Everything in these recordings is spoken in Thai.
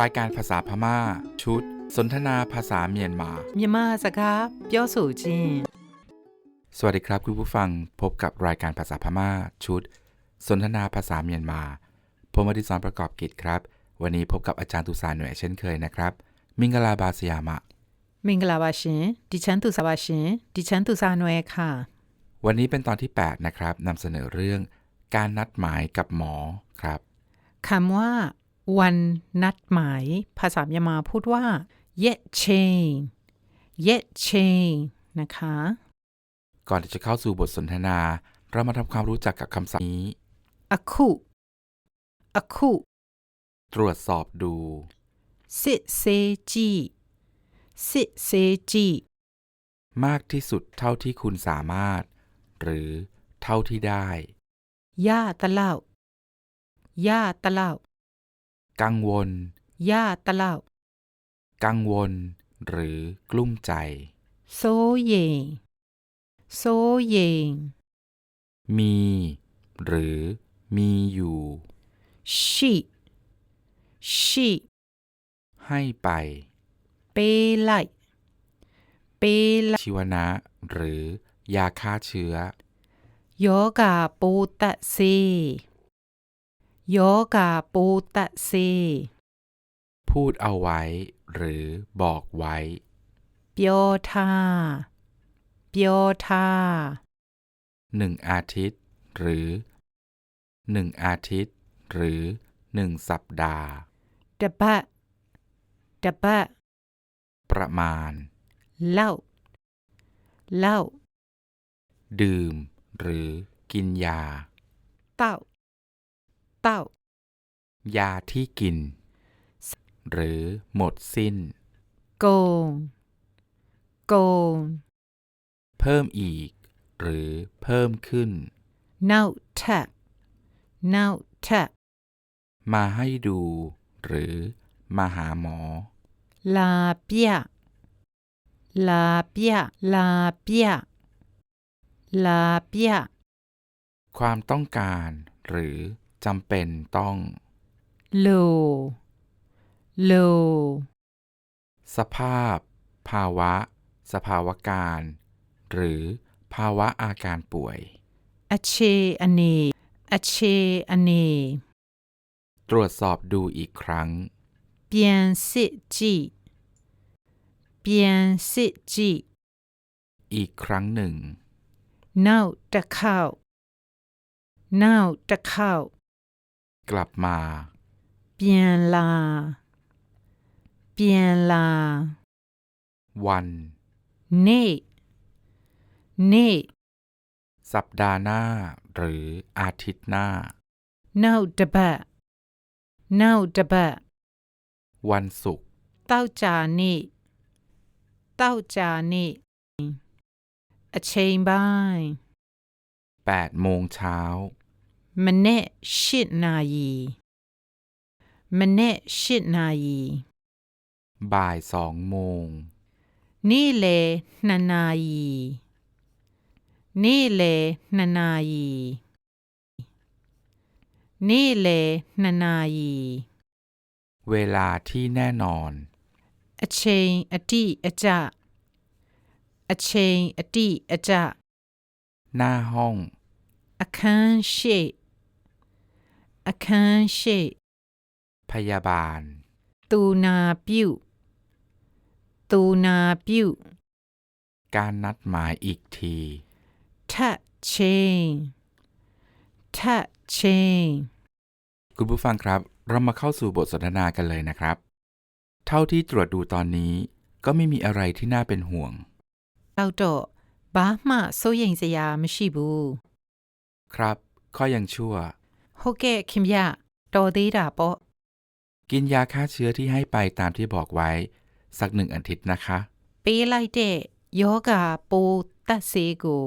รายการภาษาพม่า ชุด สนทนาภาษาเมียนมา เมียนมาสครับยอสู่จีสวัสดีครับคุณผู้ฟังพบกับรายการภาษาพม่า ชุด สนทนาภาษาเมียนมา ผมอดิศรประกอบกิจครับ วันนี้พบกับอาจารย์ตุสานหน่วยเช่นเคยนะครับ มิงกลาบาสยามะ มิงกลาบาชินดิฉันตุสาบาชินดิฉันตุสานหน่วยค่ะ วันนี้เป็นตอนที่ 8 นะครับนำเสนอเรื่อง การนัดหมายกับหมอครับคำว่า วันนัดหมาย ภาษายามาพูดว่าเย็ chain yet chain นะคะ ก่อนที่จะเข้าสู่บทสนทนา เรามาทำความรู้จักกับคำศัพท์นี้ aku aku ตรวจสอบดูซิเซจีซิเซจีมากที่สุดเท่าที่คุณสามารถ หรือเท่าที่ได้ ย่าตะเล่าย่าตะเล่า กังวล ย่าตะเล่า กังวล หรือกลุ้มใจ โซเยง โซเยง มี หรือมีอยู่ชีชีให้ไป เปไลเปไลชีวนะ หรือยาฆ่าเชื้อ โยกาปูตะซี โยกาปูตะซีพูดเอาไว้ หรือบอกไว้เปียวทาเปียวทาหนึ่งอาทิตย์ หรือหนึ่งอาทิตย์ หรือหนึ่งสัปดาห์ดะบะดะบะประมาณ เล่า เล่า ดื่ม หรือกินยา เต้า ต้ายาที่กิน หรือหมดสิ้น โกง โกง เพิ่มอีก หรือเพิ่มขึ้น now tap now tap มาให้ดู หรือมาหาหมอ ลาเปีย ลาเปีย ลาเปีย ลาเปีย ความต้องการ หรือ จำเป็นต้อง low low สภาพ ภาวะ สภาวะการ หรือภาวะอาการป่วยอเชอเนอเชอเนตรวจสอบดูอีกครั้งเปลี่ยนสิจีเปลี่ยนสิจีอีกครั้งหนึ่งเน่าจะเข้าเน่าจะเข้า กลับมาเปลี่ย bien là bien là วันเน่เน่สัปดาห์หน้า หรืออาทิตย์หน้า now de ba now de ba วันศุกร์เต้าจานี่เต้าจานี่ a chain by แปดโมงเช้า มันเนชิดนายีมเนชิดนายี บ่ายสองโมง นี่เลนานายี นี่เลนานายี นี่เลนานายี เวลาที่แน่นอนอเชงอติอจะอเชงอติอจะหน้าห้องอาคันเช อาคาเชพยาบาล ตูนาปิวตูนาปิวการนัดหมายอีกทีทะเชทะเชคุณผู้ฟังครับ เรามาเข้าสู่บทสนทนากันเลยนะครับ เท่าที่ตรวจดูตอนนี้ก็ไม่มีอะไรที่น่าเป็นห่วงเราโตบ้ามาโซยิงสยามชิบู ครับ ข้อยังชั่ว ဟုတ်ကဲ့ခင်ဗျတော်သေးတာပေါ့ กินยาฆ่าเชื้อที่ให้ไปตามที่บอกไว้ สักหนึ่งอาทิตย์นะคะ ပေးလိုက်တဲ့ယောဂပိုးတက်စေးကို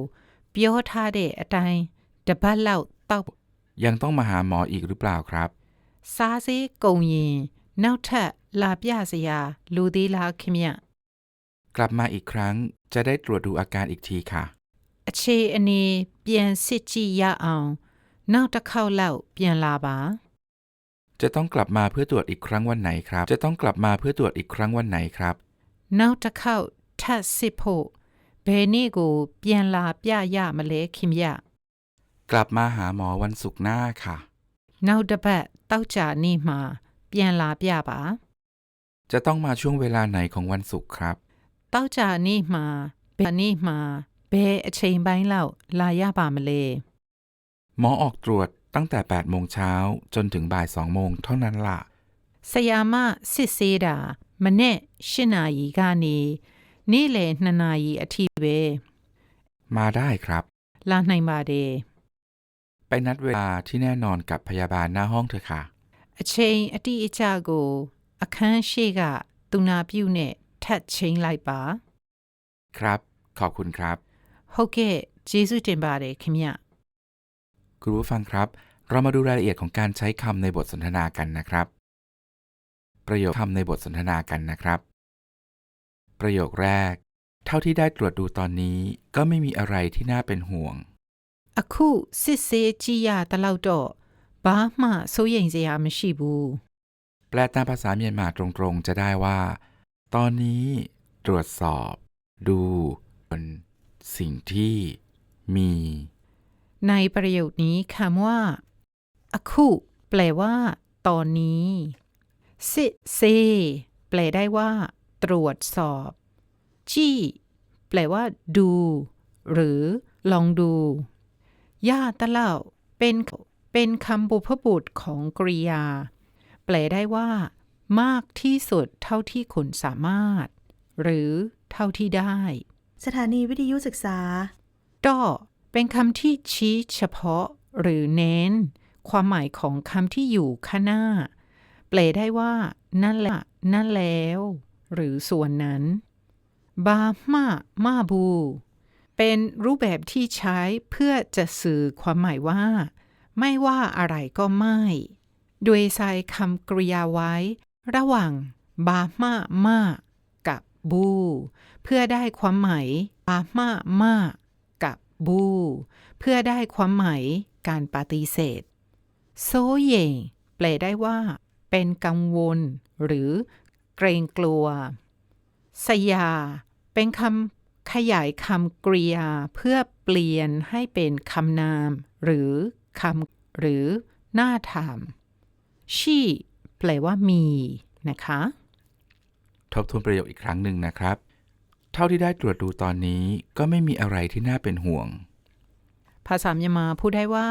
ပြောထားတဲ့အတိုင်းတစ်ပတ်လောက်တောက် ยังต้องมาหาหมออีกหรือเปล่าครับ စားစေးကုန်ရင်နောက်ထပ်လာပြစရာလူသေးလားခင်ဗျ กลับมาอีกครั้งจะได้ตรวจดูอาการอีกทีค่ะ အခြေအနေပြန်စစ်ကြည့်ရအောင် နောက်တစ်ခေါက်လောက်ပြန်လာပါ จะต้องกลับมาเพื่อตรวจอีกครั้งวันไหนครับ จะต้องกลับมาเพื่อตรวจอีกครั้งวันไหนครับ နောက်တစ်ခေါက်ထပ်စစ်ဖို့ဘယ်နေ့ကိုပြန်လာပြရမလဲခင်ဗျ กลับมาหาหมอวันศุกร์หน้าค่ะ နောက်တစ်ပတ်တောက်ကြနေ့မှာပြန်လာပြပါ จะต้องมาช่วงเวลาไหนของวันศุกร์ครับ တောက်ကြနေ့မှာဘယ်နေ့မှာဘယ်အချိန်ပိုင်းလောက်လာရပါမလဲ หมอออกตรวจตั้งแต่ 8 โมงเช้าจนถึงบ่าย 2 โมงเท่านั้นละ่ะสยามาซิเซดามเนชินายีกานีนี่เลนานายีอทีเว มาได้ครับ ลาในมาเด ไปนัดเวลาที่แน่นอนกับพยาบาลหน้าห้องเธอะค่ะ အချိန်အတိအကျကို အခန်းရှိကသူနာပြုเชนထပ်ချိครับ ขอบคุณครับโอเคเจสุเจนဇူးတင်ပါတ คุณผู้ฟังครับ เรามาดูรายละเอียดของการใช้คำในบทสนทนากันนะครับ ประโยคคำในบทสนทนากันนะครับ ประโยคแรก เท่าที่ได้ตรวจดูตอนนี้ก็ไม่มีอะไรที่น่าเป็นห่วง အခုစစ်ဆေးကြည့်ရတဲ့လောက်တော့ဘာမှစိုးရိမ်စရာမရှိဘူး แปลตามภาษาเมียนมาตรงๆ จะได้ว่า ตอนนี้ตรวจสอบ ดูบนสิ่งที่มี ในประโยคนี้คำว่าอคูแปลว่า ตอนนี้ซิเซแปลได้ว่า ตรวจสอบ จี้แปลว่า ดู หรือ ลองดู ย่าตะเล่า เป็น เป็นคำบุพบุตรของกริยา แปลได้ว่า มากที่สุดเท่าที่คุณสามารถ หรือ เท่าที่ได้ สถานีวิทยุศึกษาต่อ เป็นคำที่ชี้เฉพาะหรือเน้น ความหมายของคำที่อยู่ข้างหน้าแปลได้ว่า นั่นแหละนั่นแล้ว หรือส่วนนั้น บามามาบู เป็นรูปแบบที่ใช้เพื่อจะสื่อความหมายว่า ไม่ว่าอะไรก็ไม่ โดยใส่คำกริยาไว้ ระหว่าง บามามากับบู เพื่อได้ความหมายบามามา บู เพื่อได้ความหมายการปฏิเสธโซเยงแปลได้ว่า เป็นกังวล หรือเกรงกลัว สยา เป็นคำขยายคำกริยา เพื่อเปลี่ยนให้เป็นคำนาม หรือคำหรือหน้าถามชี่แปลว่ามีนะคะ ทบทวนประโยคอีกครั้งหนึ่งนะครับ เท่าที่ได้ตรวจดูตอนนี้ก็ไม่มีอะไรที่น่าเป็นห่วง ภาษามยามาพูดได้ว่า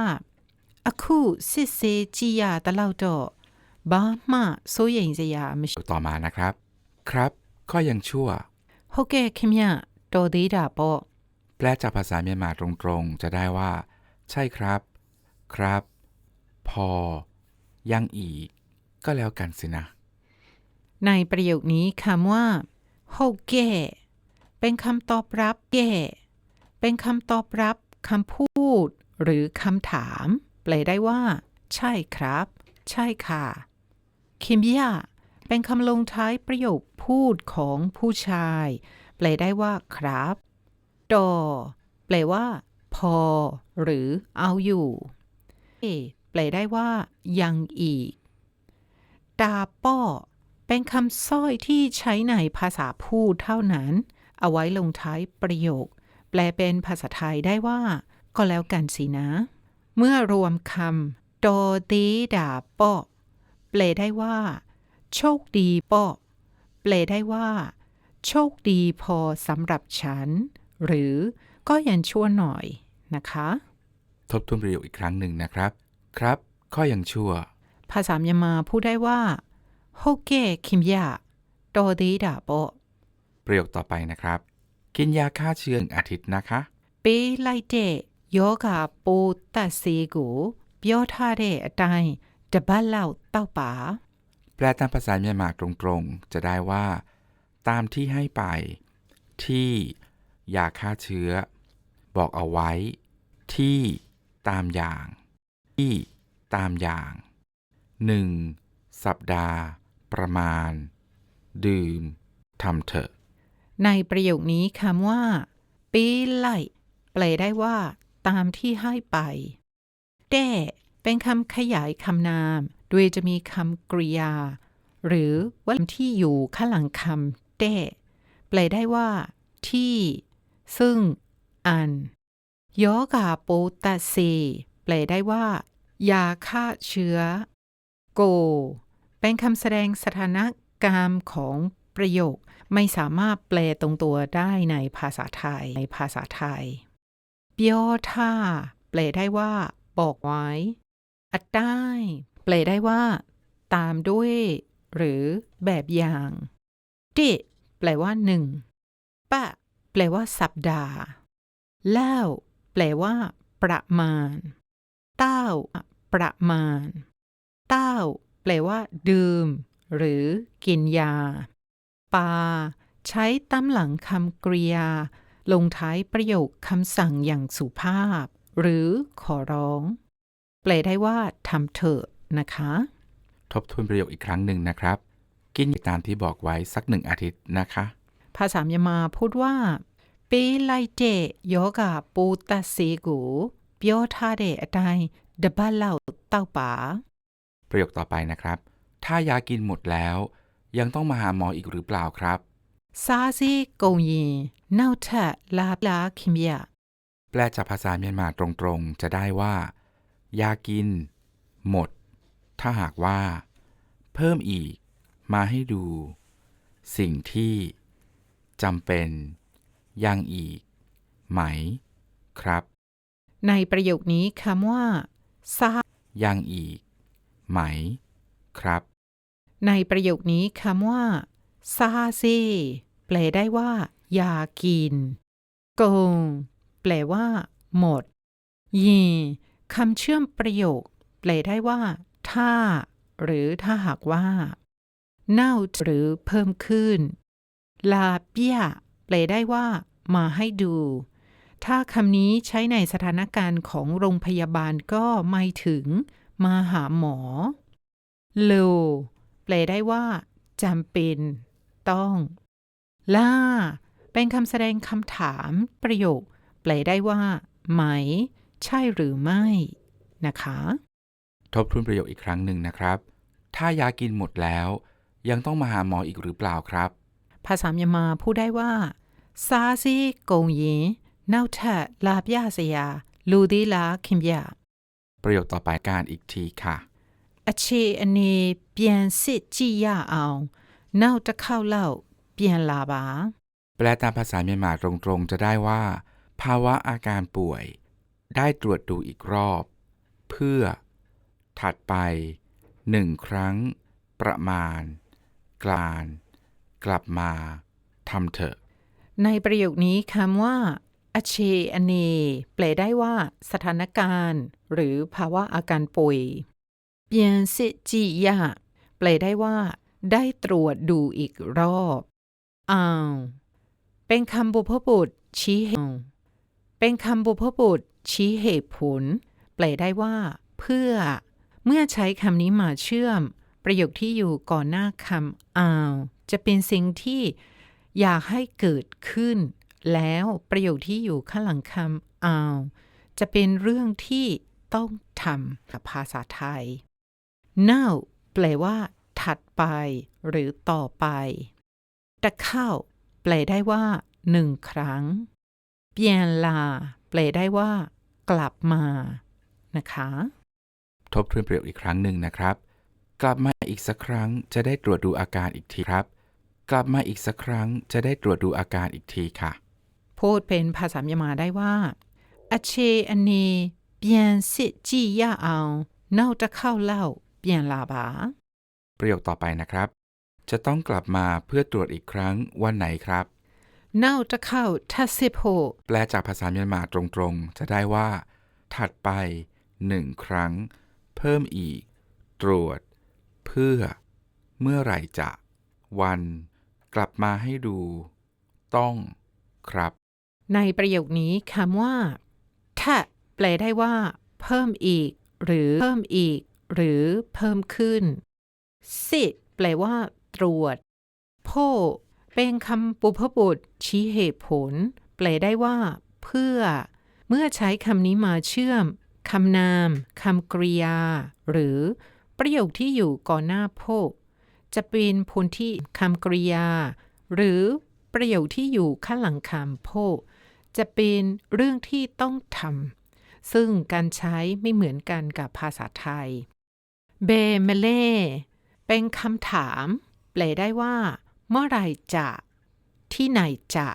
อะคูซิเซจิยาตะเล่าโตบามาโซเยงเซยาไม่ต่อมานะครับ ครับ ก็ยังชั่วโฮเกคมยะโตดีดาโปแปลจากภาษาเมยมาตรงๆ จะได้ว่า ใช่ครับ ครับ พอ ยังอีก ก็แล้วกันสินะ ในประโยคนี้คำว่าโฮเก เป็นคำตอบรับแก่เป็นคำตอบรับคำพูด หรือคำถาม แปลได้ว่า ใช่ครับ ใช่ค่ะคิมยาเป็นคำลงท้ายประโยคพูดของผู้ชาย แปลได้ว่า ครับดอแปลว่า พอ หรือเอาอยู่เอแปลได้ว่า ยังอีกตาป้อเป็นคำสร้อยที่ใช้ในภาษาพูดเท่านั้น เอาไว้ลงท้ายประโยค แปลเป็นภาษาไทยได้ว่า ก็แล้วกันสินะ เมื่อรวมคำโดดีดาป้อแปลได้ว่า โชคดีป้อแปลได้ว่า โชคดีพอสำหรับฉัน หรือก็ยังชั่วหน่อยนะคะ ทบทวนประโยคอีกครั้งหนึ่งนะครับ ครับก็ยังชั่ว ภาษาเมียนมาพูดได้ว่าโฮเกะคิมยาโดดีดาป้อ ประโยคต่อไปนะครับ กินยาฆ่าเชื้ออาทิตย์นะคะปีไลเดโยกาปูตัสีกูเปียวทาเดอตาจะบ้านเล่าเต้าป๋าแปลตามภาษาเมียนมาตรงๆ จะได้ว่า ตามที่ให้ไป ที่ยาฆ่าเชื้อ บอกเอาไว้ ที่ตามอย่าง ที่ตามอย่าง 1. สัปดาห์ ประมาณ ดื่มทำเถอะ ในประโยคนี้คำว่าปีไล่แปลได้ว่า ตามที่ให้ไปแต่เป็นคำขยายคำนามโดยจะมีคำกริยา หรือว่าที่อยู่ข้างหลังคำเต้แปลได้ว่า ที่ ซึ่ง อันยอกาโปตาเซแปลได้ว่า ยาฆ่าเชื้อ โก เป็นคำแสดงสถานการณ์ของประโยค ไม่สามารถแปลตรงตัวได้ในภาษาไทยในภาษาไทยเปียวท่าแปลได้ว่า บอกไว้ อัดได้แปลได้ว่า ตามด้วย หรือแบบอย่างเดแปลว่าหนึ่งปะแปลว่าสัปดาห์เล่าแปลว่า ประมาณ เต้า ประมาณ เต้า แปลว่า ดื่ม หรือกินยา ปา ใช้ตามหลังคำกริยา ลงท้ายประโยคคำสั่งอย่างสุภาพ หรือขอร้อง แปลได้ว่าทำเถอะนะคะ ทบทวนประโยคอีกครั้งหนึ่งนะครับ กินตามที่บอกไว้สักหนึ่งอาทิตย์นะคะ ภาษามยามาพูดว่าเปไลเจโยกาปูตาเซกูเปียวทาเดอไดดับบ้าเล่าเต้าป๋าประโยคต่อไปนะครับ ถ้ายากินหมดแล้ว ยังต้องมาหาหมออีกหรือเปล่าครับซาซีกงยีเน่าแทะลาลาคิมยาแปลจากภาษาเมียนมาตรงๆ จะได้ว่า ยากิน หมด ถ้าหากว่า เพิ่มอีก มาให้ดู สิ่งที่จำเป็น ยังอีก ไหม ครับ ในประโยคนี้คำว่าซายังอีก ไหม ครับ ในประโยคนี้คำว่าซาซีแปลได้ว่ายากินกงแปลว่า หมดยินคำเชื่อมประโยค แปลได้ว่า ถ้า หรือถ้าหากว่า เน่าหรือเพิ่มขึ้น ลาเปียแปลได้ว่า มาให้ดู ถ้าคำนี้ใช้ในสถานการณ์ของโรงพยาบาลก็ไม่ถึง มาหาหมอ โล แปลได้ว่าจำเป็น ต้อง ล่า เป็นคำแสดงคำถาม ประโยค แปลได้ว่า ไหม ใช่หรือไม่ นะคะ ทบทวนประโยคอีกครั้งหนึ่งนะครับ ถ้ายากินหมดแล้ว ยังต้องมาหาหมออีกหรือเปล่าครับ ภาษาเมียนมาพูดได้ว่าซาซีกงยินนาวทัดลาบยาเสียลูดีลาคิมยาประโยคต่อไปการอีกทีค่ะ အခြေအနေပြန်စစ်ကြည့်ရအောင်နောက်တစ်ခေါက်လောက်ပြန်လာပါ แปลตามภาษาเมียนมาตรงๆ จะได้ว่า ภาวะอาการป่วย ได้ตรวจดูอีกรอบ เพื่อ ถัดไปหนึ่งครั้ง ประมาณ กลาน กลับมาทำเถอะ ในประโยคนี้คำว่าอเชอเนแปลได้ว่า สถานการณ์ หรือภาวะอาการป่วย เยนซิจิยะแปลได้ว่า ได้ตรวจดูอีกรอบอ้าวเป็นคำบุพบุตรชี้เหตุเป็นคำบุพบุตรชี้เหตุผล แปลได้ว่า เพื่อ เมื่อใช้คำนี้มาเชื่อม ประโยคที่อยู่ก่อนหน้าคำอ้าวจะเป็นสิ่งที่อยากให้เกิดขึ้น แล้วประโยคที่อยู่ข้างหลังคำอ้าวจะเป็นเรื่องที่ต้องทำกับภาษาไทย now แปลว่า ถัดไป หรือต่อไปตะเข้าแปลได้ว่าหนึ่งครั้งเปลี่ยนลา แปลได้ว่า กลับมา นะคะ ทบทวนประโยคอีกครั้งหนึ่งนะครับ กลับมาอีกสักครั้ง จะได้ตรวจดูอาการอีกทีครับ กลับมาอีกสักครั้ง จะได้ตรวจดูอาการอีกทีค่ะ พูดเป็นภาษาเมียนมาได้ว่าอเชอเนเปลี่ยนสิจียาเอาเน่าจะเข้าเล่า เปลี่ยนลาบาประโยคต่อไปนะครับ จะต้องกลับมาเพื่อตรวจอีกครั้งวันไหนครับเน่าจะเข้าทัสิโพแปลจากภาษาเมียนมาตรงๆ จะได้ว่า ถัดไปหนึ่งครั้ง เพิ่มอีก ตรวจ เพื่อ เมื่อไหร่จะ วัน กลับมาให้ดู ต้อง ครับ ในประโยคนี้คำว่าถ้าแปลได้ว่า เพิ่มอีก หรือเพิ่มอีก หรือเพิ่มขึ้น สิแปลว่า ตรวจ โพ เป็นคำปุพบุตรชี้เหตุผล แปลได้ว่า เพื่อ เมื่อใช้คำนี้มาเชื่อมคำนามคำกริยา หรือประโยคที่อยู่ก่อนหน้าโพจะเป็นพลที่คำกริยา หรือประโยคที่อยู่ข้างหลังคำโพจะเป็นเรื่องที่ต้องทำซึ่งการใช้ไม่เหมือนกันกับภาษาไทย เบเมเล่เป็นคำถามแปลได้ว่า เมื่อไรจะ ที่ไหนจะ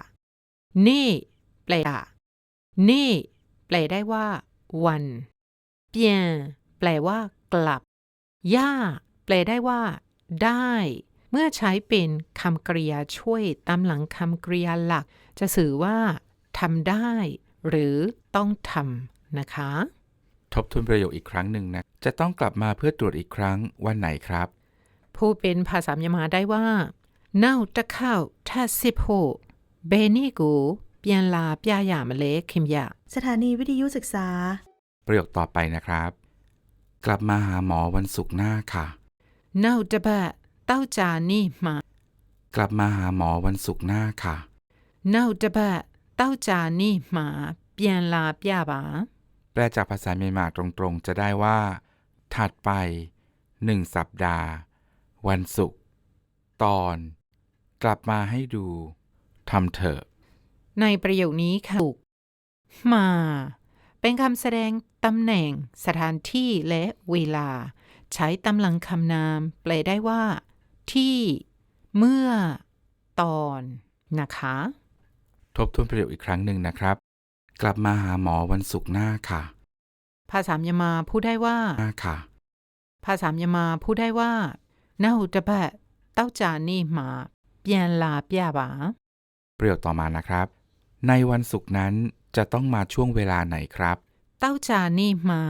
นี่ แปล่านี่ แปลได้ว่า วันเปียนแปลว่า กลับ ย่า แปลได้ว่า ได้ เมื่อใช้เป็นคำกริยาช่วยตามหลังคำกริยาหลัก จะสื่อว่าทำได้ หรือต้องทำนะคะ ทบทวนประโยคอีกครั้งหนึ่งนะ จะต้องกลับมาเพื่อตรวจอีกครั้งวันไหนครับ ผู้เป็นภาษาเมียนมาได้ว่าเน่าตะเข้าถ้าสิบโหเบนี่กู เปียนลาปยาหยามะเลคิมยาสถานีวิทยุศึกษา ประโยคต่อไปนะครับ กลับมาหาหมอวันศุกร์หน้าค่ะ เน่าจะบะเต้าจานี่มากลับมาหาหมอวันศุกร์หน้าค่ะ เน่าจะบะเต้าจานี่มา เปียนลาปยาบาแปลจากภาษาเมียนมาตรงๆ จะได้ว่า ถัดไปหนึ่งสัปดาห์ วันศุกร์ตอน กลับมาให้ดูทำเถอะ ในประโยคนี้ค่ะถูกมา เป็นคำแสดงตำแหน่ง สถานที่และเวลา ใช้ตำหลังคำนาม แปลได้ว่า ที่ เมื่อ ตอน นะคะ ทบทวนประโยคอีกครั้งหนึ่งนะครับ กลับมาหาหมอวันศุกร์หน้าค่ะ ภาษาเมียนมาพูดได้ว่าหน้าค่ะ ภาษาเมียนมาพูดได้ว่าเน่าจะบะเต้าจานี่มาเปียนลาเปียบาประโยคต่อมานะครับ ในวันศุกร์นั้นจะต้องมาช่วงเวลาไหนครับ เต้าจานี่มา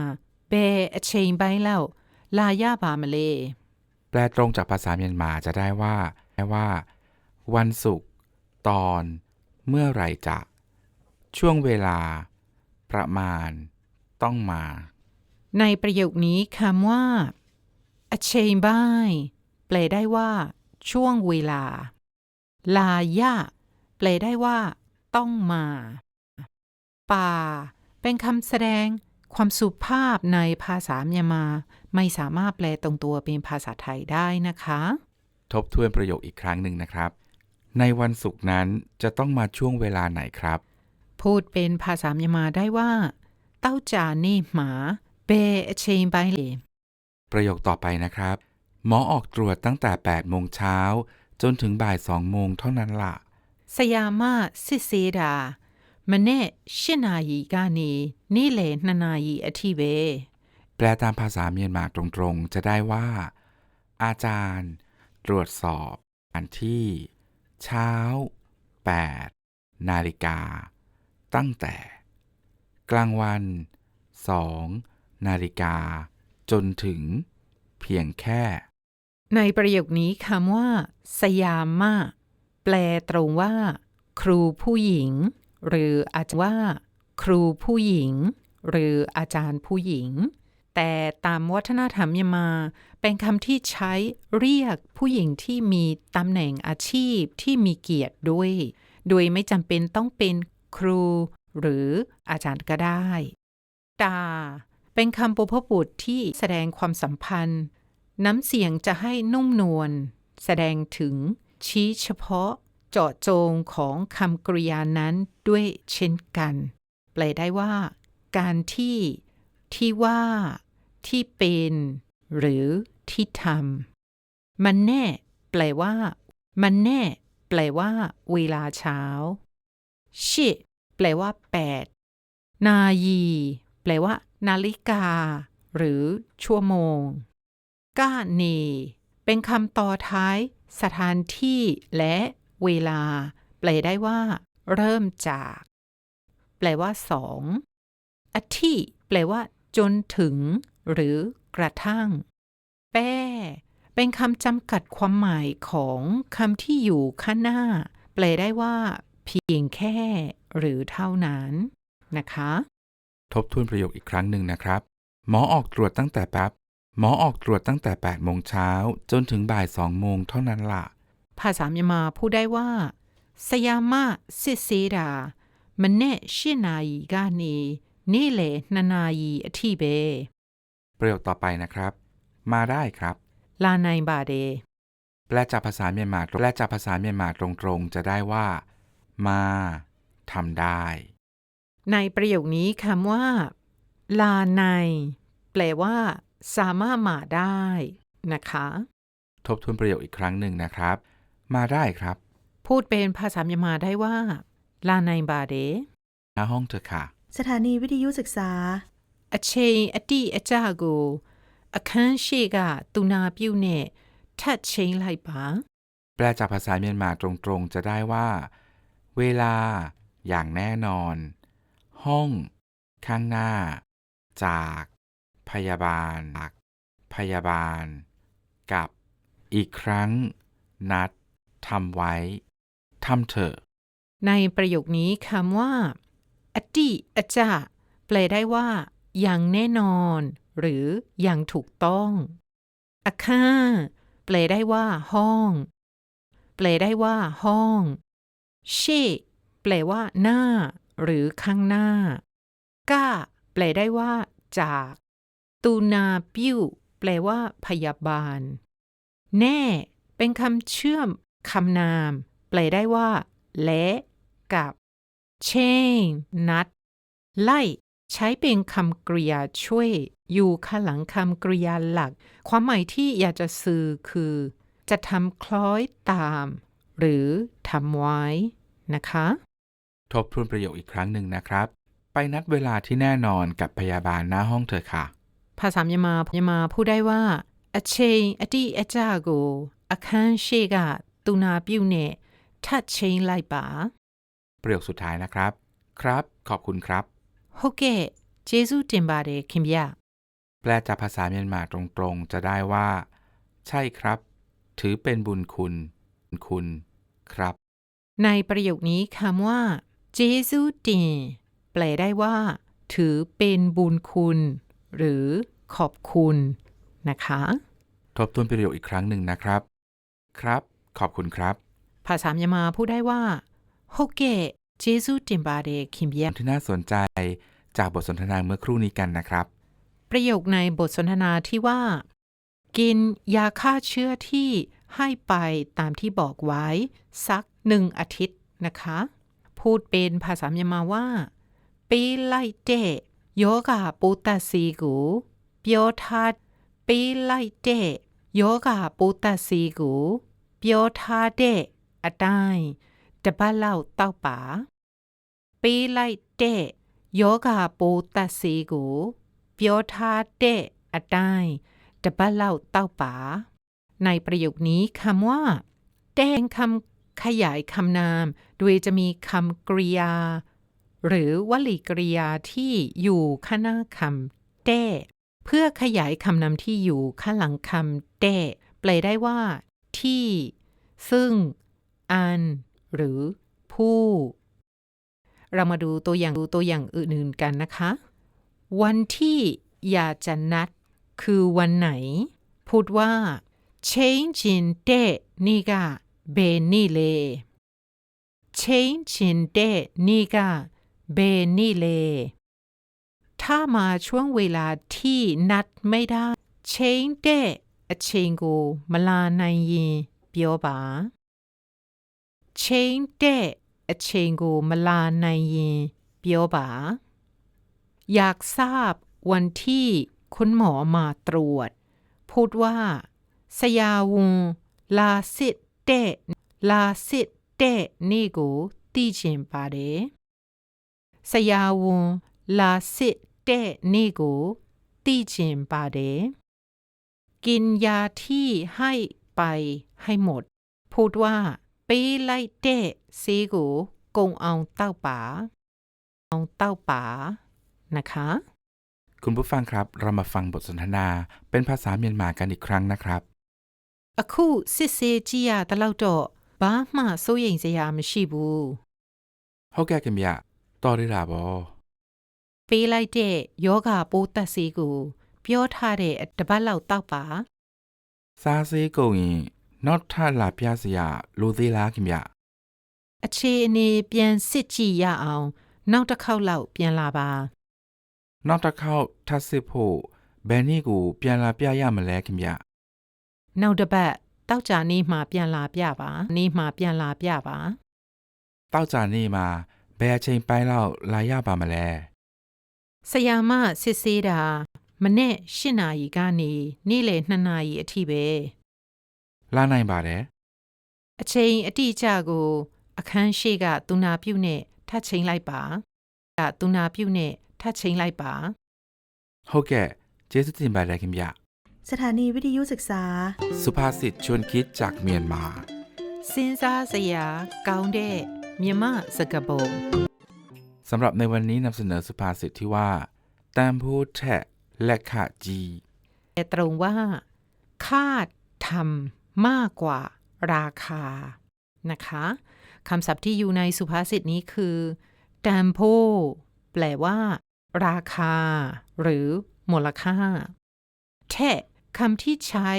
เบอเชงไปแล้วลายาบามาเล แปลตรงจากภาษาเมียนมาจะได้ว่าได้ว่า วันศุกร์ตอน เมื่อไหร่จะ ช่วงเวลา ประมาณ ต้องมา ในประโยคนี้คำว่าอเชงบายแปลได้ว่า ช่วงเวลา ลายาแปลได้ว่า ต้องมา ป่า เป็นคำแสดงความสุภาพในภาษาเมียนมา ไม่สามารถแปลตรงตัวเป็นภาษาไทยได้นะคะ ทบทวนประโยคอีกครั้งหนึ่งนะครับ ในวันศุกร์นั้นจะต้องมาช่วงเวลาไหนครับ พูดเป็นภาษาเมียนมาได้ว่า เต้าจานี่หมาเบอเชงไปเลยประโยคต่อไปนะครับ หมอออกตรวจตั้งแต่8โมงเช้าจนถึงบ่าย2โมงเท่านั้นล่ะสยามาซิเซดามเน่ชินายีกานีนี่เลนานายีอธิเบ แปลตามภาษาเมียนมาตรงๆ จะได้ว่า อาจารย์ ตรวจสอบอันที่ เช้า 8 นาฬิกา ตั้งแต่ กลางวัน 2 นาฬิกา จนถึง เพียงแค่ ในประโยคนี้คำว่า สยามาแปลตรงว่า ครูผู้หญิง หรืออาจจะว่า ครูผู้หญิง หรืออาจารย์ผู้หญิง แต่ตามวัฒนธรรมยมา เป็นคำที่ใช้เรียกผู้หญิงที่มีตำแหน่งอาชีพที่มีเกียรติด้วย โดยไม่จำเป็นต้องเป็นครู หรืออาจารย์ก็ได้ ตา เป็นคำปุพบุตรที่แสดงความสัมพันธ์ น้ำเสียงจะให้นุ่มนวล แสดงถึงชี้เฉพาะเจาะจงของคำกริยานั้นด้วยเช่นกัน แปลได้ว่า การที่ ที่ว่า ที่เป็น หรือที่ทำมันแน่ แปลว่า มันแน่ แปลว่า เวลาเช้าชิ แปลว่า 8 นายี แปลว่า นาฬิกา หรือ ชั่วโมง ก้าเน เป็นคำต่อท้าย สถานที่และเวลา แปลได้ว่า เริ่มจาก แปลว่าสองอาทิแปลว่า จนถึง หรือกระทั่ง แป้เป็นคำจำกัดความหมายของคำที่อยู่ข้างหน้า แปลได้ว่า พียงแค่หรือเท่านั้นนะคะ ทบทวนประโยคอีกครั้งหนึ่งนะครับ หมอออกตรวจตั้งแต่แป๊บ หมอออกตรวจตั้งแต่8โมงเช้าจนถึงบ่าย2โมงเท่านั้นล่ะ ภาษาเมียนมาพูดได้ว่าสยามาซิเซดามันเน่ชินายีกานีนี่เลนานายีอธิเบ ประโยคต่อไปนะครับ มาได้ครับ ลาไนบาเดแปลจากภาษาเมียนมาแปลจากภาษาเมียนมาตรงๆ จะได้ว่า มาทำได้ ในประโยคนี้คำว่า ลาไนแปลว่า สามารถมาได้นะคะ ทบทวนประโยคอีกครั้งหนึ่งนะครับ มาได้ครับ พูดเป็นภาษาเมียนมาได้ว่า ลาไนบาเด หน้าห้องเธอค่ะ สถานีวิทยุศึกษา အချိန်အတိအကျကိုအခန်းရှိကသူနာပြုတ်နဲ့ထပ်ချင်းလိုက်ပါ แปลจากภาษาเมียนมาตรงๆ จะได้ว่า เวลา อย่างแน่นอน ห้อง ข้างหน้า จาก พยาบาลจากพยาบาล กับ อีกครั้ง นัดทำไว้ทำเถอะ ในประโยคนี้คำว่าอติอจาแปลได้ว่า อย่างแน่นอน หรืออย่างถูกต้องอาคาแปลได้ว่า ห้อง แปลได้ว่า ห้อง ชแปลว่า หน้า หรือข้างหน้า ก้า แปลได้ว่า จาก ตูนาปิ้ว แปลว่า พยาบาล แน่ เป็นคำเชื่อมคำนาม แปลได้ว่า และกับ เช่นนัด ไล่ ใช้เป็นคำกริยาช่วย อยู่ข้างหลังคำกริยาหลัก ความหมายที่อยากจะสื่อคือ จะทำคล้อยตาม หรือทำไว้นะคะ ทบทวนประโยคอีกครั้งหนึ่งนะครับ ไปนัดเวลาที่แน่นอนกับพยาบาลหน้าห้องเธอค่ะ ภาษายามายามาพูดได้ว่าအချိန်အတိအကျကိုအခนเชရှိကသူနာပြုနဲ့ထပ်งไลန်ประโยคสุดท้ายนะครับ ครับ ขอบคุณครับโอเคเจซูเจมဇူးတင်ပါတယ်แปลจากภาษาเมียนมาตรงๆ จะได้ว่า ใช่ครับ ถือเป็นบุญคุณ คุณ ครับ ในประโยคนี้คำว่าเจซูตีแปลได้ว่า ถือเป็นบุญคุณ หรือขอบคุณนะคะ ทบทวนประโยคอีกครั้งหนึ่งนะครับ ครับ ขอบคุณครับ ภาษามยามาพูดได้ว่าโฮเกะเจซูติมบาเดคิมเยที่น่าสนใจจากบทสนทนาเมื่อครู่นี้กันนะครับ ประโยคในบทสนทนาที่ว่า กินยาฆ่าเชื้อที่ ให้ไปตามที่บอกไว้ สักหนึ่งอาทิตย์นะคะ พูดเป็นภาษาเมียนมาว่าปีไลเจโยกาปูตาซีกูเปียวทัดปีไลเจโยกาปูตาซีกูเปียวทาเดอะไดจะบ้าเล่าเต้าป๋าปีไลเตโยกาปูตาซีกูเปียวทาเดอะไดจะบ้าเล่าเต้าป๋า ในประโยคนี้คำว่าแต่งคำขยายคำนาม โดยจะมีคำกริยา หรือวลีกริยาที่อยู่ข้างหน้าคำแต่เพื่อขยายคำนามที่อยู่ข้างหลังคำแต่แปลได้ว่า ที่ ซึ่ง อัน หรือ ผู้ เรามาดูตัวอย่างดูตัวอย่างอื่นๆกันนะคะ วันที่อยากจะนัด คือวันไหน พูดว่า change in day นี่ก็เบนี่เล change in day นี่ก็เบนี่เล ถ้ามาช่วงเวลาที่นัดไม่ได้ change day အချိန်ကိုမလာနိုင်ရင်ပြောပါ change day အချိန်ကိုမလာနိုင်ရင်ပြောပါ อยากทราบวันที่คุณหมอมาตรวจ พูดว่า สยาวุนลาสิตเตะลาสิตเตะนี่ကိုသိချင်ပါတယ်สยาวุนลาสิตเตะนี่ကိုသိချင်ပါတယ်กินยาที่ให้ไปให้หมด พูดว่าပေးလိုက်တဲ့ဆေးကိုကုန်အောင်တောက်ပါအောင်တောက်ပါ นะคะ คุณผู้ฟังครับ เรามาฟังบทสนทนาเป็นภาษาเมียนมากันอีกครั้งนะครับ အခုစစ်ဆေးကြည့်ရတဲ့လောက်တော့ဘာမှစိုးရိမ်စရာမရှိဘူးဟုတ်ကဲ့ခင်ဗျတော်ရတာဗောပေးလိုက်တဲ့ယောဂပိုးသက်ဆေးကို ပြောထားတဲ့တပတ်လောက်တောက်ပါစားစေးကုန်ရင်နောက်ထပ်လာပြစရာလိုသေးလားခင်ဗျအခြေအနေပြန်စစ်ကြည့်ရအောင် နောက်တစ်ခေါက်လောက်ပြန်လာပါနောက်တစ်ခေါက်ထပ်စစ်ဖို့ဘယ်နေ့ကိုပြန်လာပြရမလဲခင်ဗျ နောက်တစ်ပတ်တောက်ကြနေ့မှာပြန်လာပြပါနေ့မှာပြန်လာပြပါတောက်ကြနေ့မှာဘယ်အချိန်ပိုင်းလောက်လာရပါမလဲဆရာမစစ်ဆေးတာမနေ့၈နာရီကနေနေ့လယ်2နာရီအထိပဲလာနိုင်ပါတယ်အချိန်အတိအကျကို အခန်းရှိကသူနာပြုနဲ့ထပ်ချိန်လိုက်ပါကသူနာပြုနဲ့ထပ်ချိန်လိုက်ပါ ဟုတ်ကဲ့ကျေးဇူးတင်ပါတယ်ခင်ဗျ สถานีวิทยุศึกษา สุภาษิตชวนคิดจากเมียนมา ซินซาสยาเกาเดเมียมาสกะโบงสำหรับในวันนี้นำเสนอสุภาษิตที่ว่า แตมพูแทะและขาดจี แต่ตรงว่า คาดทำมากกว่าราคา นะคะคำศัพท์ที่อยู่ในสุภาษิตนี้คือแตมพูแปลว่า ราคา หรือมูลค่า แทะ คำที่ใช้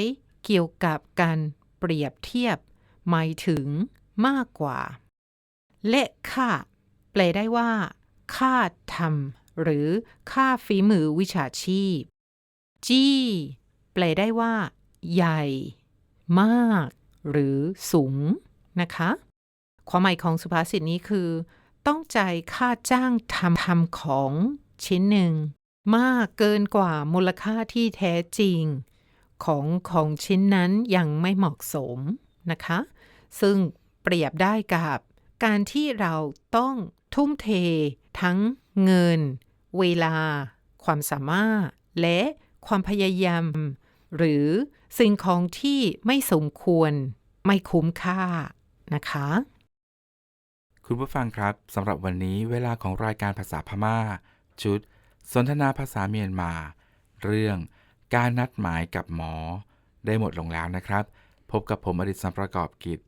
เกี่ยวกับการเปรียบเทียบ หมายถึงมากกว่าและค่าแปลได้ว่า ค่าทำหรือค่าฝีมือวิชาชีพ จี้แปลได้ว่า ใหญ่ มาก หรือสูงนะคะ ความหมายของสุภาษิตนี้คือ ต้องจ่ายค่าจ้างทำทำของชิ้นหนึ่ง มากเกินกว่ามูลค่าที่แท้จริง ของของชิ้นนั้นยังไม่เหมาะสมนะคะ ซึ่งเปรียบได้กับการที่เราต้องทุ่มเท ทั้งเงิน เวลา ความสามารถ และความพยายาม หรือสิ่งของที่ไม่สมควรไม่คุ้มค่านะคะ คุณผู้ฟังครับสำหรับวันนี้เวลาของรายการภาษาพม่า ชุด สนทนาภาษาเมียนมา เรื่อง การนัดหมายกับหมอ ได้หมดลงแล้วนะครับ พบกับผมอดิศรประกอบกิจ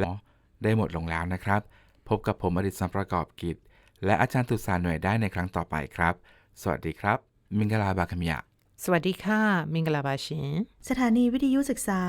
และได้หมดลงแล้วนะครับ พบกับผมอดิศรประกอบกิจ และอาจารย์ตุสาหน่วยได้ในครั้งต่อไปครับ สวัสดีครับ มิงกลาบาคมยะสวัสดีค่ะ มิงกลาบาชินสถานีวิทยุศึกษา